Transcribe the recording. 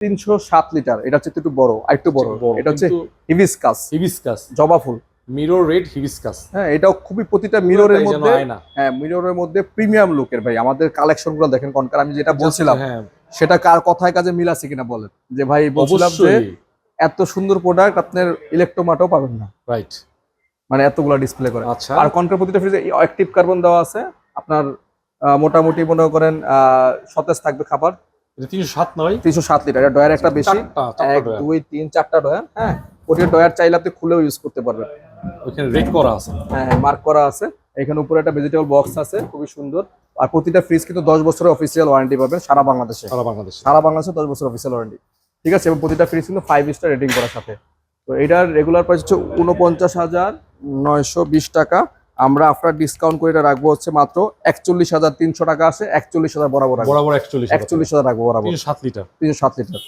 তিনশো সাত লিটার। এটা হচ্ছে একটু বড় আর একটু বড়। এটা হচ্ছে হিবিসকাস হিবিসকাস জবা ফুল। মিরর রেড হিবিসকাস হ্যাঁ এটাও খুবই প্রতিটা মিররের মধ্যে হ্যাঁ মিররের মধ্যে প্রিমিয়াম লুকের ভাই। আমাদের কালেকশনগুলো দেখেন কনকার আমি যেটা বলছিলাম হ্যাঁ। সেটা কার কথায় কাজে মিল আছে কিনা বলেন? যে ভাই বলছিলাম যে এত সুন্দর প্রোডাক্ট আপনার ইলেকট্রোমাটাও পাবেন না। রাইট মানে এতগুলো ডিসপ্লে করে। আচ্ছা। আর কনকার প্রতিটা ফ্রিজে অ্যাক্টিভ কার্বন দেওয়া আছে। আপনার মোটামুটি মনে করেন আহ, সতেজ থাকবে খাবার। এটা তিনশো সাত নয় তিনশো সাত লিটার এটা ডয়ার একটা বেশি। চারটা চারটা এক ডয়ার। দুই তিন চারটা ডয়ার হ্যাঁ? ওটির ডয়ার চাইলে আপনি খুলেও ইউজ করতে পারবেন। ওখানে রেড করা আছে। হ্যাঁ মার্ক করা আছে। এখানে উপরে একটা ভেজিটেবল বক্স আছে খুবই সুন্দর। আর প্রতিটা ফ্রিজ কিন্তু দশ বছরের অফিসিয়াল ওয়ারেন্টি পাবেন সারা বাংলাদেশে। সারা বাংলাদেশে। সারা বাংলাদেশে দশ বছর অফিসিয়াল ওয়ারেন্টি ঠিক আছে এবং প্রতিটা ফ্রিজ কিন্তু ফাইভ স্টার রেটিং করার সাথে। তো এটার রেগুলার প্রাইস হচ্ছে উনপঞ্চাশ হাজার নয়শো বিশ টাকা। আমরা আফটার ডিসকাউন্ট করে এটা রাখব হচ্ছে মাত্র একচল্লিশ হাজার তিনশো টাকা আছে একচল্লিশ হাজার বরাবর বরাবর একচল্লিশ একচল্লিশ হাজার রাখব বরাবর। সাত লিটার। তিনশো সাত লিটার।